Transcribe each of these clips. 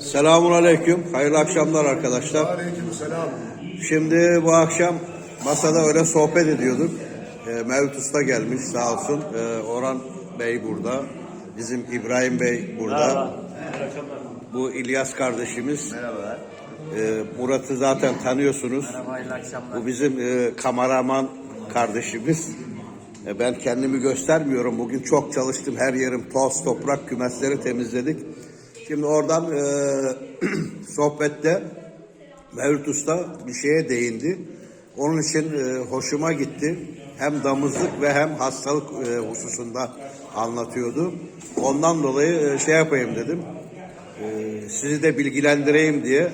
Selamun Aleyküm. Hayırlı akşamlar arkadaşlar. Aleykümselam. Şimdi bu akşam masada öyle sohbet ediyorduk. E, Mevlüt Usta gelmiş sağ olsun. E, Orhan Bey burada. Bizim İbrahim Bey burada. Bu İlyas kardeşimiz. Merhabalar. E, Murat'ı zaten tanıyorsunuz. Merhaba, hayırlı akşamlar. Bu bizim e, kameraman kardeşimiz. E, ben kendimi göstermiyorum. Bugün çok çalıştım. Her yerim toz, toprak, kümesleri temizledik. Şimdi oradan e, sohbette Mevlüt Usta bir şeye değindi. Onun için e, hoşuma gitti. Hem damızlık ve hem hastalık e, hususunda anlatıyordu. Ondan dolayı e, şey yapayım dedim. E, sizi de bilgilendireyim diye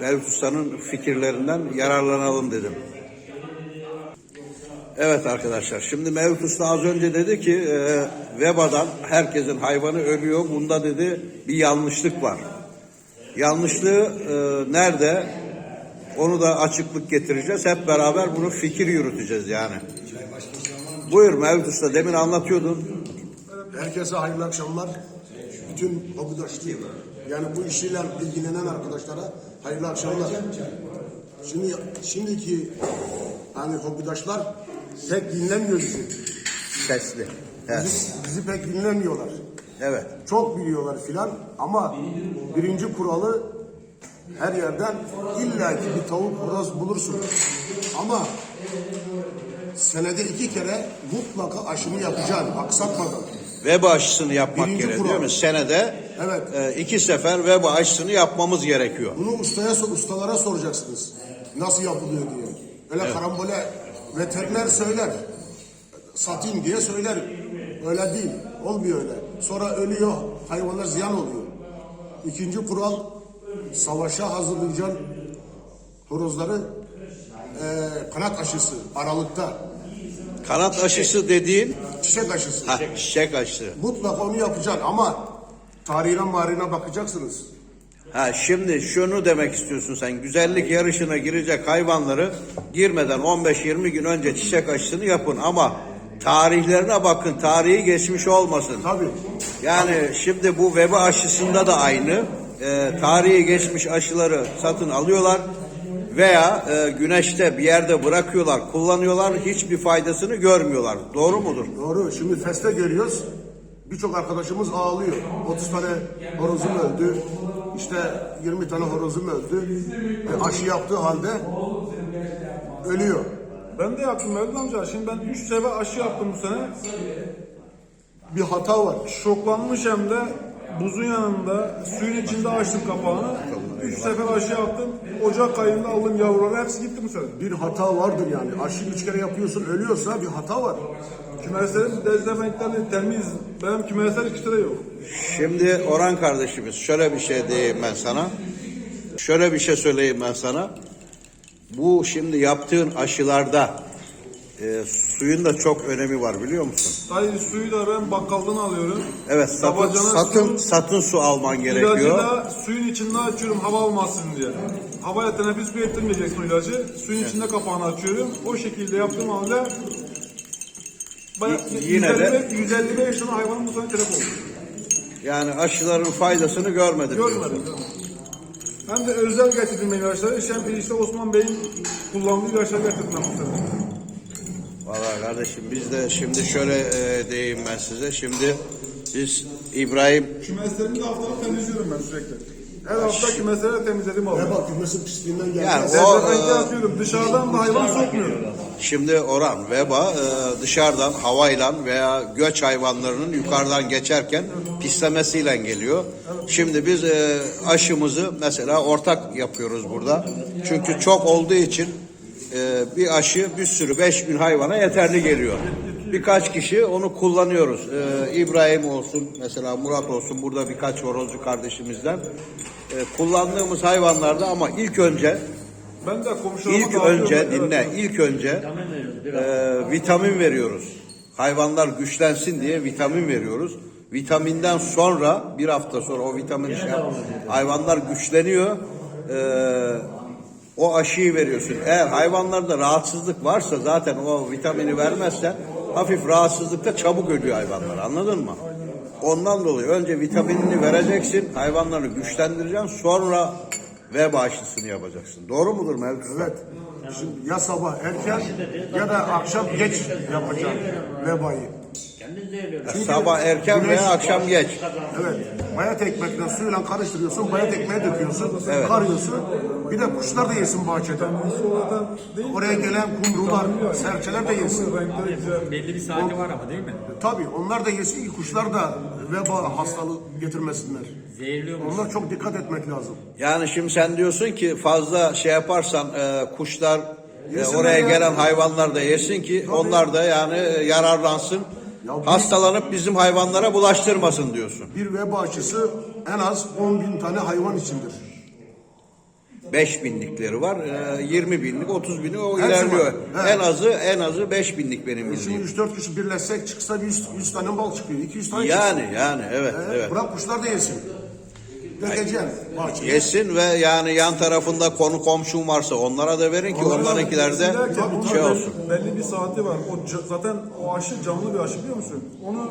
Mevlüt Usta'nın fikirlerinden yararlanalım dedim. Evet arkadaşlar şimdi Mevlüt Usta az önce dedi ki e, vebadan herkesin hayvanı ölüyor. Bunda dedi bir yanlışlık var. Yanlışlığı e, nerede? Onu da açıklık getireceğiz. Hep beraber bunu fikir yürüteceğiz yani. Buyur Mevlüt Usta demin anlatıyordun. Herkese hayırlı akşamlar. Bütün hobidaşlı yani bu işiyle ilgilenen arkadaşlara hayırlı akşamlar. Şimdi şimdiki hani hobidaşlar pek dinlemiyor bizi. Sesli. Evet. Bizi, bizi pek dinlemiyorlar. evet. Çok biliyorlar filan ama birinci kuralı her yerden illaki bir tavuk horoz bulursun. Ama senede iki kere mutlaka aşını yapacaksın aksatmadan. Veba aşısını yapmak Birinci gerekiyor kural. değil mi? Senede Evet. e, iki sefer veba aşısını yapmamız gerekiyor. Bunu ustaya ustalara soracaksınız. Nasıl yapılıyor diye. Öyle karambole veteriner söyler. Satayım diye söyler. Öyle değil. Olmuyor öyle. Sonra ölüyor. Hayvanlar ziyan oluyor. İkinci kural savaşa hazırlayacağın horozları eee kanat aşısı Aralıkta. Kanat aşısı dediğin Çiçek aşısı. ha, çiçek aşısı. Mutlaka onu yapacaksın ama tarihine marihine bakacaksınız. Ha şimdi şunu demek istiyorsun sen. Güzellik yarışına girecek hayvanları girmeden 15-20 gün önce çiçek aşısını yapın ama tarihlerine bakın. Tarihi geçmiş olmasın. Tabii. Yani şimdi bu veba aşısında da aynı. Ee, tarihi geçmiş aşıları satın alıyorlar veya e, güneşte bir yerde bırakıyorlar, kullanıyorlar. Hiçbir faydasını görmüyorlar. Doğru mudur? Doğru. Şimdi feste görüyoruz. Birçok arkadaşımız ağlıyor. 30 tane horozum öldü. İşte 20 tane horozum öldü. E, aşı yaptığı halde ölüyor. Ben de yaptım Mevlüt amca. Şimdi ben 3 sefer aşı yaptım bu sene. Bir hata var. Şoklanmış hem de buzun yanında suyun içinde açtım kapağını. 3 sefer aşı yaptım. Ocak ayında aldım yavruları. Hepsi gitti bu sene. Bir hata vardır yani. Aşı üç kere yapıyorsun ölüyorsa bir hata var. Kümeslerim dezenfektanlı temiz. Benim kümesler iki tane yok. Şimdi Orhan kardeşimiz şöyle bir şey diyeyim ben sana. Şöyle bir şey söyleyeyim ben sana. Bu şimdi yaptığın aşılarda e, suyun da çok önemi var biliyor musun? Dayı suyu da ben bakkaldan alıyorum. Evet satın, satın, su- satın su alman İlacı gerekiyor. da suyun içinde açıyorum hava almasın diye. Havaya teneffüs bir ettirmeyeceksin o ilacı. Suyun içinde kapağını açıyorum. O şekilde yaptığım halde bayağı Y- yine de- 155 155 tane hayvanın bu sene telef oldu. Yani aşıların faydasını görmedim diyorsun. Görmedim. Hem de özel getirdim ilaçları. İşte Osman Bey'in kullandığı ilaçları getirdim ben bu sene. Valla kardeşim biz de şimdi şöyle e, diyeyim ben size. Şimdi biz İbrahim Kümeslerimi de haftalık temizliyorum ben sürekli. Her hafta kümesleri temizledim abi. Ne bak kümesi pisliğinden Yani gelmez. o- Dezenfekte yapıyorum. Dışarıdan da hayvan sokmuyorum. Şimdi oran veba e, dışarıdan havayla veya göç hayvanlarının yukarıdan geçerken pislemesiyle geliyor. Şimdi biz e, aşımızı mesela ortak yapıyoruz burada. Çünkü çok olduğu için e, bir aşı bir sürü beş bin hayvana yeterli geliyor. Birkaç kişi onu kullanıyoruz. E, İbrahim olsun mesela Murat olsun burada birkaç horozcu kardeşimizden. E, kullandığımız hayvanlarda ama ilk önce Ben de İlk önce Evet. dinle, ilk önce e, vitamin veriyoruz. Hayvanlar güçlensin diye vitamin veriyoruz. Vitaminden sonra bir hafta sonra o vitamin şey hayvanlar güçleniyor. E, o aşıyı veriyorsun. Eğer hayvanlarda rahatsızlık varsa zaten o vitamini vermezsen hafif rahatsızlıkta çabuk ölüyor hayvanlar. Anladın mı? Ondan dolayı önce vitaminini vereceksin, hayvanları güçlendireceksin, sonra veba aşısını yapacaksın. Doğru mudur Mevlüt? Usta? Evet. Şimdi ya sabah erken ya da akşam geç yapacağım vebayı. Çünkü Sabah erken veya akşam geç. Evet. Bayat ekmekle suyla karıştırıyorsun, bayat ekmeği döküyorsun, karıyorsun. Bir de kuşlar da yesin bahçede. Oraya gelen kumrular, serçeler de yesin. Güzel. Belli bir saati var ama değil mi? Tabii onlar da yesin ki kuşlar da veba hastalığı getirmesinler. Zehirliyormuş. Onlar çok dikkat etmek lazım. Yani şimdi sen diyorsun ki fazla şey yaparsan e, kuşlar e, oraya ya. gelen hayvanlar da yesin ki onlar da yani yararlansın. Ya bir- Hastalanıp bizim hayvanlara bulaştırmasın diyorsun. Bir veba aşısı en az 10 bin tane hayvan içindir. 5 binlikleri var. e, 20 binlik, 30 binlik o Hepsi ilerliyor. Evet. En azı en azı 5 binlik benim Şimdi bildiğim. 3-4 kişi birleşsek çıksa 100, 100 tane bal çıkıyor, 200 tane Yani yani evet çıkıyor. evet. Bırak kuşlar da yesin. Dökeceksin bahçeye. Yesin ve yani yan tarafında konu komşun varsa onlara da verin ki onlarınkiler de şey olsun. Belli bir saati var. O zaten o aşı canlı bir aşı biliyor musun? Onu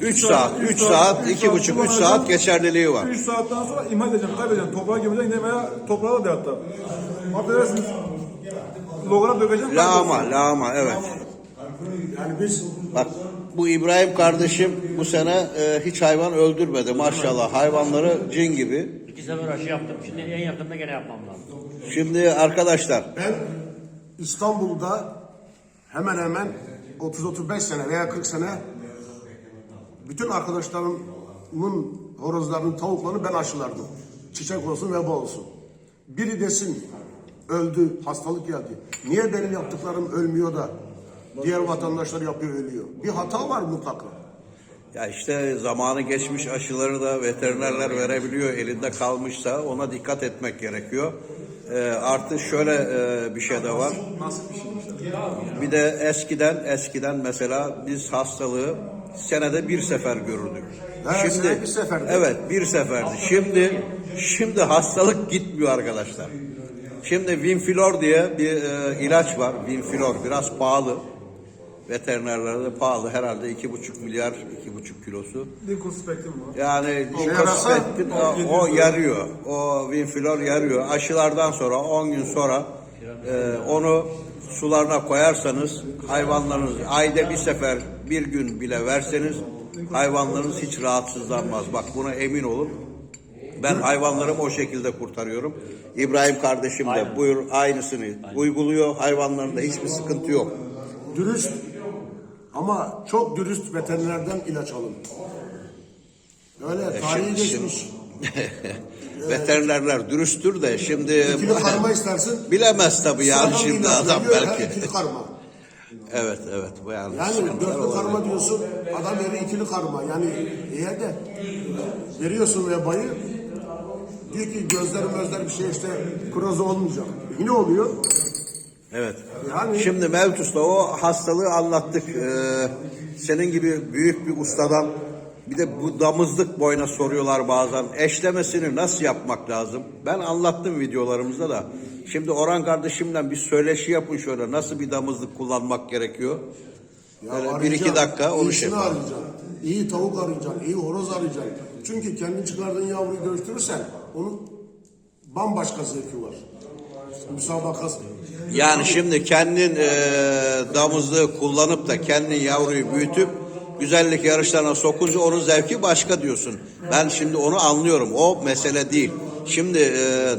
3 saat, 3 saat, 2,5 3 kullanacaksın. saat geçerliliği var. 3 saatten sonra imha edeceksin, kaybedeceksin. Toprağa gömeceksin yine veya toprağa da de hatta. Affedersiniz. Logara dökeceksin. Lağma, kaybolsun. lağma evet. Yani biz Bak bu İbrahim kardeşim bu sene e, hiç hayvan öldürmedi maşallah. Hayvanları cin gibi. İki sefer aşı yaptım. Şimdi en yakında gene yapmam lazım. Şimdi arkadaşlar ben İstanbul'da hemen hemen 30-35 sene veya 40 sene bütün arkadaşlarımın horozlarının, tavuklarını ben aşılardım. Çiçek olsun, veba olsun. Biri desin öldü, hastalık geldi. Niye benim yaptıklarım ölmüyor da diğer vatandaşlar yapıyor, ölüyor? Bir hata var mutlaka. ya işte zamanı geçmiş aşıları da veterinerler verebiliyor. Elinde kalmışsa ona dikkat etmek gerekiyor. E, artı şöyle e, bir şey de var. Bir de eskiden eskiden mesela biz hastalığı senede bir sefer görürdük. Evet, senede bir seferdi. Evet, bir seferdi. Şimdi şimdi hastalık gitmiyor arkadaşlar. Şimdi Winflor diye bir e, ilaç var. Winflor biraz pahalı. Veterinerlerde pahalı herhalde iki buçuk milyar, iki buçuk kilosu. Lincoln Spectrum var. Yani yarasa, Likospectin o, o yarıyor. O Winflor yarıyor. Aşılardan sonra 10 gün sonra e, onu sularına koyarsanız hayvanlarınız ayda bir sefer bir gün bile verseniz hayvanlarınız hiç rahatsızlanmaz. Bak buna emin olun. Ben hayvanlarımı o şekilde kurtarıyorum. İbrahim kardeşim de buyur aynısını uyguluyor. Hayvanlarında hiçbir sıkıntı yok. Dürüst ama çok dürüst veterinerden ilaç alın. Öyle tarihi şimdi- geçmiş. Veterinerler dürüsttür de şimdi İkili karma istersin. bilemez tabii yani şimdi adam belki. ikili karma. Evet evet bu yani, Yani dörtlü olabilir. karma diyorsun, adam veriyor ikili karma. Yani eğer de veriyorsun vebayı, diyor ki gözlerim gözler bir şey işte kroz olmayacak. Yine oluyor. Evet. Yani- Şimdi Mevlüt Usta o hastalığı anlattık. Ee, senin gibi büyük bir ustadan bir de bu damızlık boyuna soruyorlar bazen. Eşlemesini nasıl yapmak lazım? Ben anlattım videolarımızda da. Şimdi Orhan kardeşimle bir söyleşi yapın şöyle. Nasıl bir damızlık kullanmak gerekiyor? Ya Böyle bir iki dakika onu şey yapalım. arayacaksın. İyi tavuk arayacaksın, iyi horoz arayacaksın. Çünkü kendi çıkardığın yavruyu dövüştürürsen onun bambaşka zevki var. Müsabakası. Yani şimdi kendin e, damızlığı kullanıp da kendin yavruyu büyütüp güzellik yarışlarına sokunca onun zevki başka diyorsun. Ben şimdi onu anlıyorum. O mesele değil. Şimdi e,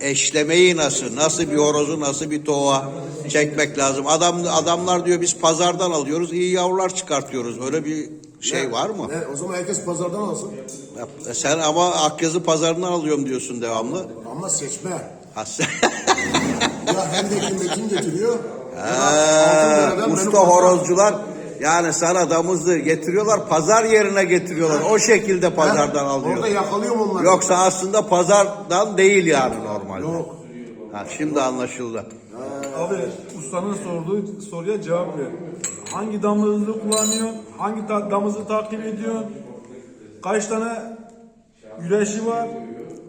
eşlemeyi nasıl, nasıl bir horozu, nasıl bir toğa çekmek lazım. Adam adamlar diyor biz pazardan alıyoruz, iyi yavrular çıkartıyoruz. Öyle bir şey var mı? Ne, o zaman herkes pazardan alsın. Ya, Sen ama Akyazı pazarından alıyorum diyorsun devamlı. Ama seçme. Ha, Ya Hendekli Metin getiriyor. Ha, usta horozcular yani sana damızlığı getiriyorlar pazar yerine getiriyorlar. O şekilde pazardan Orada alıyor. yakalıyorum onları. Yoksa aslında pazardan değil yani normalde. Yok. Ha, şimdi anlaşıldı. Abi ustanın sorduğu soruya cevap ver. Hangi damızlığı kullanıyorsun? Hangi ta- damızı takip ediyorsun? Kaç tane güreşi var?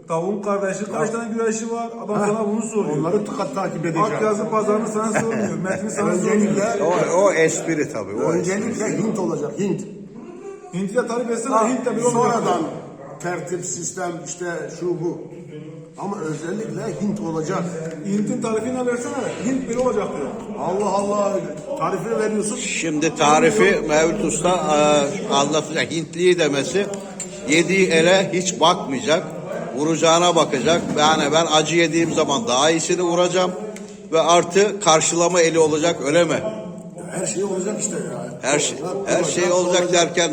Tavuğun kardeşi kaç tane güreşi var? Adam sana bunu soruyor. Onları tıkat takip edeceğim. Akyazı pazarını sana sormuyor. Metni sana sormuyor. Öncelikle, O, o espri tabii. O espri. öncelikle Hint olacak. Hint. Hint'i de tarif etsene. Hint de bir olmayacak. sonradan tertip, sistem, işte şu bu. Ama özellikle Hint olacak. Hint'in tarifini versene. Hint biri olacak diyor. Allah Allah tarifini veriyorsun. Şimdi tarifi Mevlüt Usta e, anlatacak. Hintliyi demesi yediği ele hiç bakmayacak. Vuracağına bakacak. Yani ben acı yediğim zaman daha iyisini vuracağım. Ve artı karşılama eli olacak öyle mi? Her şey olacak işte ya. Her şey, her şey olacak derken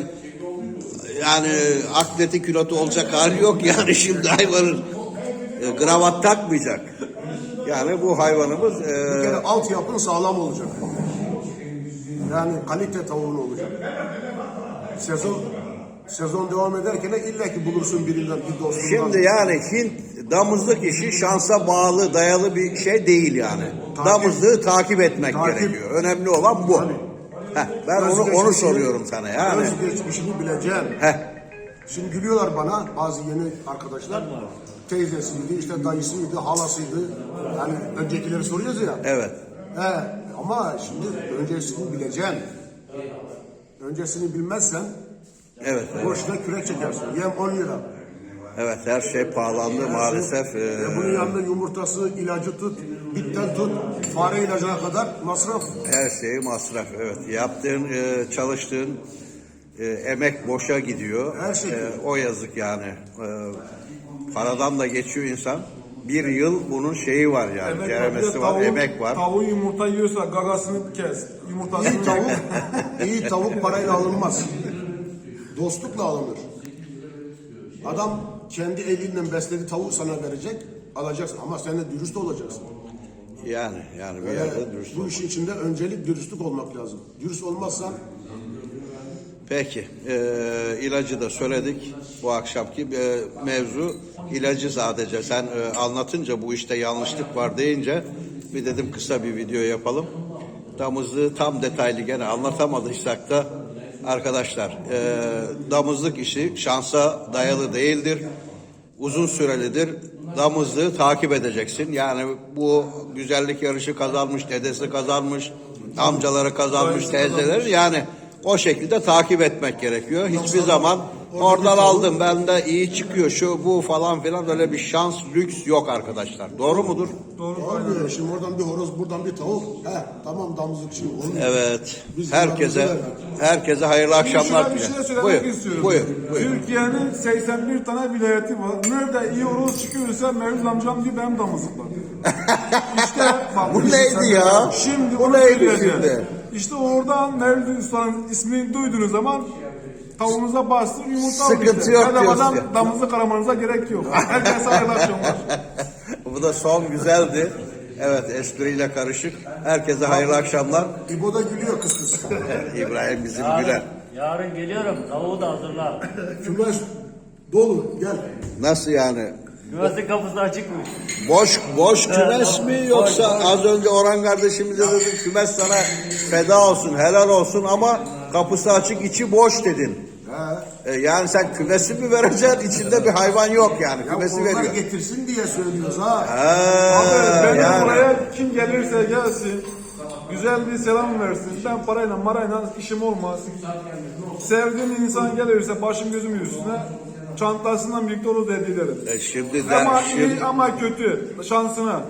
yani atleti külotu olacak hali yok yani şimdi hayvanın e, gravat takmayacak. Yani bu hayvanımız e, Bir kere altyapın sağlam olacak. Yani kalite tavuğun olacak. Sezon sezon devam ederken de illa ki bulursun birinden bir dostundan. Şimdi yani Hint damızlık işi şansa bağlı dayalı bir şey değil yani. Takip. Damızlığı takip etmek Takip. gerekiyor. Önemli olan bu. Tabii. Heh, ben onu onu soruyorum sana yani. Özgeçmişini bileceksin. Heh, Şimdi gülüyorlar bana bazı yeni arkadaşlar. Teyzesiydi, işte dayısıydı, halasıydı. Yani öncekileri soruyoruz ya. evet. He, ama şimdi öncesini bileceksin. Öncesini bilmezsen Evet. Boşuna kürek çekersin. Yem 10 lira. Evet her şey pahalandı maalesef. e, E bunun yanında yumurtası, ilacı tut, bitten tut, fare ilacına kadar masraf. Her şeyi masraf. Evet. Yaptığın, e, çalıştığın e, emek boşa gidiyor. Her şey. E, o yazık yani. E, paradan da geçiyor insan. Bir yıl bunun şeyi var yani. Emek Ceremesi var, tavuğun- emek var. Tavuğun yumurta yiyorsa gagasını kes. Yumurtasını İyi tavuk, iyi tavuk parayla alınmaz. Dostlukla alınır. Adam kendi eliyle beslediği tavuğu sana verecek, alacaksın. Ama sen de dürüst olacaksın. Yani yani bir yerde dürüst bu olmak. işin içinde öncelik dürüstlük olmak lazım. Dürüst olmazsan Peki, e, ilacı da söyledik bu akşamki e, mevzu ilacı sadece. Sen e, anlatınca bu işte yanlışlık var deyince bir dedim kısa bir video yapalım. Damızlığı tam detaylı gene anlatamadıysak da arkadaşlar e, damızlık işi şansa dayalı değildir. Uzun sürelidir. Damızlığı takip edeceksin. Yani bu güzellik yarışı kazanmış, dedesi kazanmış, amcaları kazanmış, teyzeleri yani o şekilde takip etmek gerekiyor. Hiçbir zaman oradan aldım ben de iyi çıkıyor şu bu falan filan öyle bir şans lüks yok arkadaşlar. Doğru mudur? Doğru. olmuyor. Şimdi oradan bir horoz, buradan bir tavuk. He, tamam damızlık şimdi olmuyor. Evet. Biz Herkese herkese hayırlı akşamlar bir şey dilerim. söylemek Buyur. istiyorum. Buyur. Buyur. Türkiye'nin 81 tane vilayeti var. Nerede iyi horoz çıkıyorsa Mevlüt amcam diye benim damızlıklar. işte bak. Bu neydi ya? Şimdi Bu onu neydi söyleyeceğim. şimdi? İşte oradan Mevlüt Usta'nın ismini duyduğunuz zaman tavuğunuza bastır yumurta Sıkıntı işte. yok diyorsun ya. damızlık aramanıza gerek yok. Herkese hayırlı akşamlar. Bu da son güzeldi. Evet espriyle karışık. Herkese hayırlı akşamlar. İbo da gülüyor kıs kıs. İbrahim bizim Yarın, güler. yarın geliyorum. Tavuğu da hazırla. Kümes dolu gel. Nasıl yani? Güvenlik kapısı açıkmış. Boş boş kümes mi yoksa az önce Orhan kardeşimize dedim kümes sana feda olsun helal olsun ama kapısı açık içi boş dedin. He. E, yani sen kümesi mi vereceksin içinde bir hayvan yok yani Ya kümesi onlar veriyor. getirsin diye söylüyoruz ha. Ha, Abi benim yani. buraya kim gelirse gelsin. Güzel bir selam versin. Ben parayla marayla işim olmaz. Sevdiğim insan gelirse başım gözüm üstüne çantasından birlikte hediye ederim. E, şimdi de, Ama şimdi, iyi ama kötü şansına.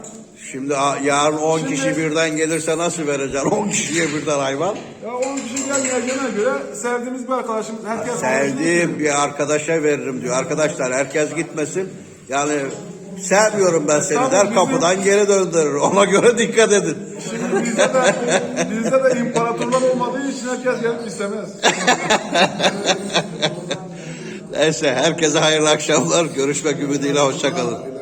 şimdi a- yarın 10 Şimdi- kişi birden gelirse nasıl vereceksin 10 kişiye birden hayvan? Ya 10 kişi gelmeyeceğine göre sevdiğimiz bir arkadaşımız herkes Sevdiğim bir arkadaşa veririm diyor. Arkadaşlar herkes gitmesin. Yani sevmiyorum ben seni Tabii der bizim- kapıdan geri döndürür. Ona göre dikkat edin. Şimdi bizde de, bizde de imparatorlar olmadığı için herkes gelip istemez. Neyse herkese hayırlı akşamlar. Görüşmek ümidiyle hoşçakalın.